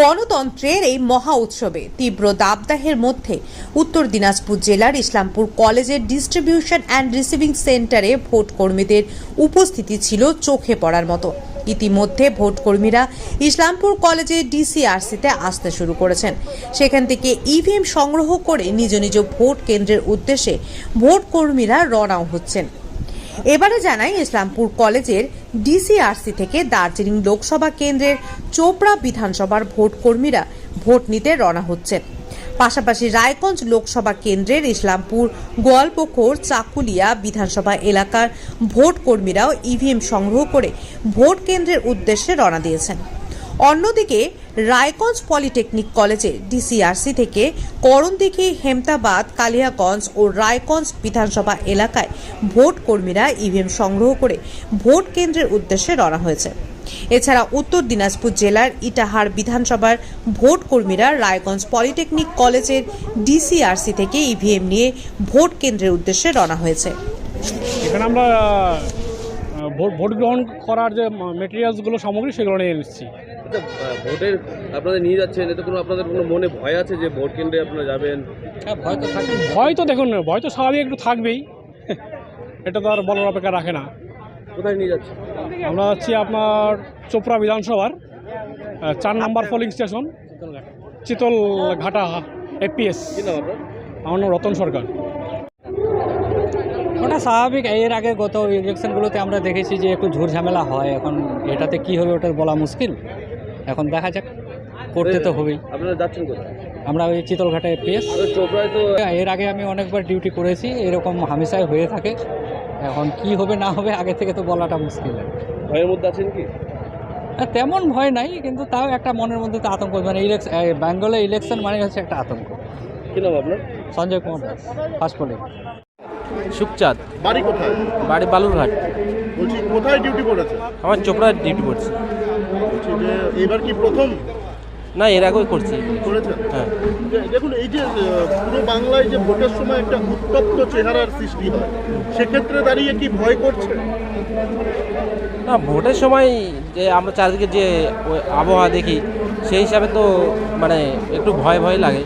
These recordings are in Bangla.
গণতন্ত্রের এই মহা উৎসবে তীব্র দাবদাহের মধ্যে উত্তর দিনাজপুর জেলার ইসলামপুর কলেজের ডিস্ট্রিবিউশন অ্যান্ড রিসিভিং সেন্টারে ভোট কর্মীদের উপস্থিতি ছিল চোখে পড়ার মতো। ইতিমধ্যে ভোটকর্মীরা ইসলামপুর কলেজের ডিসিআরসিতে আসতে শুরু করেছেন। সেখান থেকে ইভিএম সংগ্রহ করে নিজ নিজ ভোট কেন্দ্রের উদ্দেশ্যে ভোটকর্মীরা রওনাও হচ্ছেন। এবারে জানাই ইসলামপুর কলেজের ডিসিআরসি থেকে দার্জিলিং লোকসভা কেন্দ্রের চোপড়া বিধানসভার ভোট কর্মীরা ভোট নিতে রওনা হচ্ছেন। পাশাপাশি রায়গঞ্জ লোকসভা কেন্দ্রের ইসলামপুর গোয়ালপোখর চাকুলিয়া বিধানসভা এলাকার ভোট কর্মীরাও ইভিএম সংগ্রহ করে ভোট কেন্দ্রের উদ্দেশ্যে রওনা দিয়েছেন। অন্যদিকে রায়গঞ্জ পলিটেকনিক কলেজে ডিসিআরসি থেকে করণদিঘি, হেমতাবাদ, কালিয়াগঞ্জ ও রায়গঞ্জ বিধানসভা এলাকায় ভোট কর্মীরা ইভিএম সংগ্রহ করে ভোট কেন্দ্রের উদ্দেশ্যে রওনা হয়েছে। এছাড়া উত্তর দিনাজপুর জেলার ইটাহার বিধানসভার ভোট কর্মীরা রায়গঞ্জ পলিটেকনিক কলেজের ডিসিআরসি থেকে ইভিএম নিয়ে ভোট কেন্দ্রের উদ্দেশ্যে রওনা হয়েছে। এখানে আমরা ভোট ভোট গ্রহণ করার যে মেটেরিয়ালসগুলো সামগ্রী, সেগুলো নিয়ে এসেছি। ভোটের আপনাদের নিয়ে যাচ্ছেন এতে কোনো আপনাদের কোনো মনে ভয় আছে যে ভোট কেন্দ্রে আপনারা যাবেন? ভয় তো দেখুন ভয় তো স্বাভাবিক একটু থাকবেই। এটা তো আর বলার অপেক্ষা রাখে না। কোথায় নিয়ে যাচ্ছেন? আমরা যাচ্ছি আপনার চোপড়া বিধানসভার চার নাম্বার পোলিং স্টেশন চিতল ঘাটা এপিএস কি আমার নাম রতন সরকার। ওটা স্বাভাবিক এর আগে গত ইলেকশনগুলোতে আমরা দেখেছি যে একটু ঝুট ঝামেলা হয় এখন এটাতে কি হবে ওটা বলা মুশকিল? এখন দেখা যাক করতে তো হবেই। আপনারা যাচ্ছেন কোথায়? আমরা ওই চিতলঘাটা এপিএস আর চোপড়ায় এর আগে আমি অনেকবার ডিউটি করেছি এরকম হামেশাই হয়ে থাকে। এখন কি হবে না হবে আগে থেকে তো বলাটা মুশকিল। ভয়ের মধ্যে আছেন কি? তেমন ভয় নাই কিন্তু তাও একটা মনের মধ্যে তো আতঙ্ক মানে ইলেকশন বেঙ্গলে ইলেকশন মানে হচ্ছে একটা আতঙ্ক। কি নাম আপনার? Sanjay Kumar Das first polling Sukhchand. বাড়ি কোথায়? বাড়ি বালুরঘাট। বলছি কোথায় ডিউটি করেছে? আমার চোপড়ার ডিউটি করছি। যে এবার কি প্রথম না এর আগেও করছি। হ্যাঁ। দেখুন এই যে পুরো বাংলায় যে ভোটের সময় একটা উত্তপ্ত চেহারার সৃষ্টি হয় সেক্ষেত্রে দাঁড়িয়ে কি ভয় করছে? না ভোটের সময় যে আমরা চারদিকে যে আবহাওয়া দেখি সেই হিসাবে তো মানে একটু ভয় ভয় লাগে।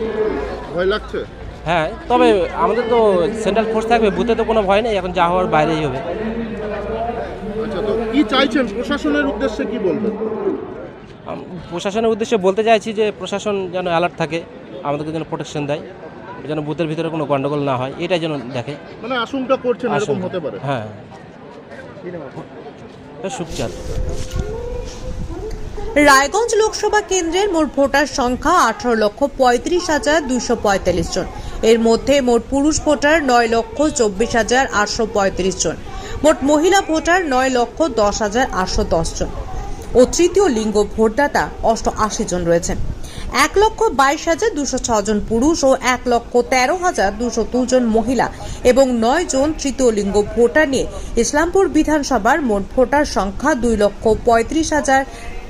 ভয় লাগছে? হ্যাঁ তবে আমাদের তো সেন্ট্রাল ফোর্স থাকবে বুথে তো কোনো ভয় নেই এখন যা হওয়ার বাইরেই হবে। আচ্ছা তো কি চাইছেন? প্রশাসনের উদ্দেশ্যে কি বলবেন? প্রশাসনের উদ্দেশ্যে বলতে চাইছি যে প্রশাসন যেন অ্যালার্ট থাকে আমাদেরকে যেন প্রোটেকশন দেয় যেন বুথের ভিতরে কোনো গণ্ডগোল না হয় এটাই যেন দেখে। মানে আশঙ্কা করছেন এরকম হতে পারে। হ্যাঁ। সুখচাঁদ রায়গঞ্জ লোকসভা কেন্দ্রের মোট ভোটার সংখ্যা আঠারো লক্ষ পঁয়ত্রিশ হাজার দুইশো পঁয়তাল্লিশ জন। এর মধ্যে মোট পুরুষ ভোটার নয় লক্ষ চব্বিশ হাজার আটশো পঁয়ত্রিশ জন। মোট মহিলা ভোটার নয় লক্ষ দশ হাজার আটশো দশ জন। ও তৃতীয় লিঙ্গ ভোটদাতা অষ্ট আশি জন রয়েছেন। এক লক্ষ বাইশ হাজার দুশো জন পুরুষ ও এক লক্ষ তেরো হাজার দুশো জন মহিলা এবং নয় জন তৃতীয় লিঙ্গ ভোটার নিয়ে ইসলামপুর বিধানসভার মোট ভোটার সংখ্যা দুই লক্ষ পঁয়ত্রিশ হাজার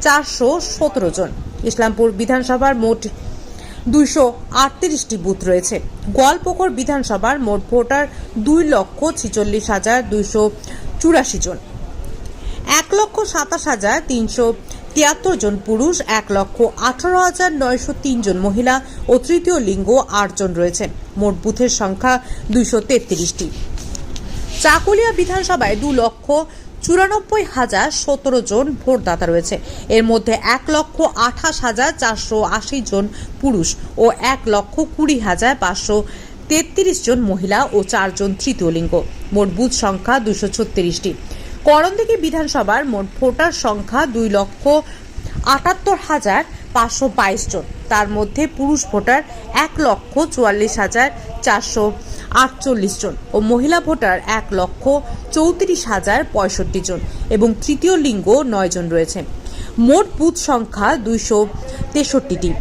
চারশো সতেরো জন। ইসলামপুর বিধানসভার মোট দুইশো আটত্রিশটি বুথ রয়েছে। গোয়ালপুকুর বিধানসভার মোট ভোটার দুই লক্ষ ছিচল্লিশ হাজার দুইশো চুরাশি জন। এক লক্ষ সাতাশ হাজার তিনশো তিয়াত্তর জন পুরুষ, এক লক্ষ আঠারো হাজার নয়শো জন মহিলা ও তৃতীয় লিঙ্গ আট জন রয়েছেন মোট বুথের সংখ্যা দুইশো তেত্রিশটি। চাকুলিয়া বিধানসভায় দু লক্ষ চুরানব্বই হাজার সতেরো জন ভোটদাতা রয়েছে। এর মধ্যে এক লক্ষ আঠাশ হাজার চারশো আশি জন পুরুষ ও এক লক্ষ কুড়ি হাজার পাঁচশো তেত্রিশ জন মহিলা ও চারজন তৃতীয় লিঙ্গ। মোট বুথ সংখ্যা দুশো ছত্রিশটি। করণদিঘি বিধানসভার মোট ভোটার সংখ্যা দুই লক্ষ আটাত্তর হাজার পাঁচশো বাইশ জন। তার মধ্যে পুরুষ ভোটার এক লক্ষ চুয়াল্লিশ হাজার চারশো আটচল্লিশ জন ও মহিলা ভোটার এক লক্ষ চৌত্রিশ হাজার পঁয়ষট্টি জন এবং তৃতীয় লিঙ্গ নয় জন রয়েছে। মোট বুথ সংখ্যা দুইশো তেষট্টিটি।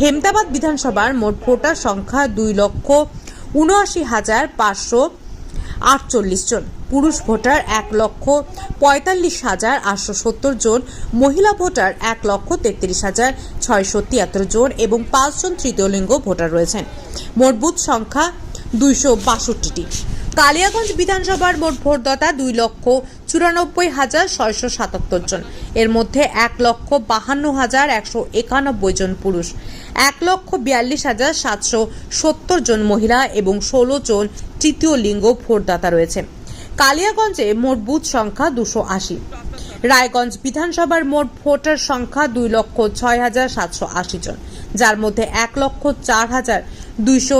হেমদাবাদ বিধানসভার মোট ভোটার সংখ্যা দুই লক্ষ উনআশি হাজার পাঁচশো আটচল্লিশ জন। পুরুষ ভোটার এক লক্ষ পঁয়তাল্লিশ হাজার আটশো সত্তর জন, মহিলা ভোটার এক লক্ষ তেত্রিশ হাজার ছয়শো তিয়াত্তর জন এবং পাঁচজন তৃতীয় লিঙ্গ ভোটার রয়েছেন। মোট বুথ সংখ্যা দুইশো বাষট্টিটি। কালিয়াগঞ্জ বিধানসভার মোট ভোটদাতা দুই লক্ষ চুরানব্বই হাজার ছয়শো সাতাত্তর জন। এর মধ্যে এক লক্ষ বাহান্ন হাজার একশো একানব্বই জন পুরুষ। এক লক্ষ বিয়াল্লিশ হাজার সাতশো সত্তর জন মহিলা এবং ষোলো জন তৃতীয় লিঙ্গ ভোটদাতা রয়েছে। কালিয়াগঞ্জে মোট বুথ সংখ্যা দুশো আশি। রায়গঞ্জ বিধানসভার মোট ভোটার সংখ্যা দুই লক্ষ ছয় হাজার সাতশো আশি জন, যার মধ্যে এক লক্ষ চার হাজার দুইশো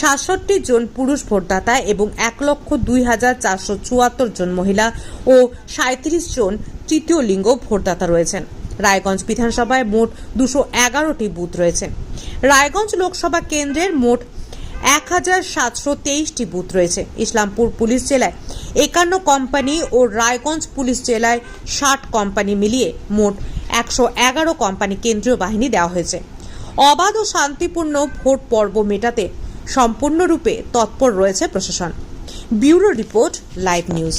সাতষট্টি জন পুরুষ ভোটদাতা এবং এক লক্ষ দুই হাজার চারশো চুয়াত্তর জন মহিলা ও সাঁত্রিশ জন তৃতীয় লিঙ্গ ভোটদাতা রয়েছেন। রায়গঞ্জ বিধানসভায় মোট দুশো এগারোটি বুথ রয়েছে। রায়গঞ্জ লোকসভা কেন্দ্রের মোট এক হাজার সাতশো তেইশটি বুথ রয়েছে। ইসলামপুর পুলিশ জেলায় একান্ন কোম্পানি ও রায়গঞ্জ পুলিশ জেলায় ষাট কোম্পানি মিলিয়ে মোট একশো এগারো কোম্পানি কেন্দ্রীয় বাহিনী দেওয়া হয়েছে। অবাধ ও শান্তিপূর্ণ ভোট পর্ব মেটাতে সম্পূর্ণরূপে তৎপর রয়েছে প্রশাসন। Bureau report live news.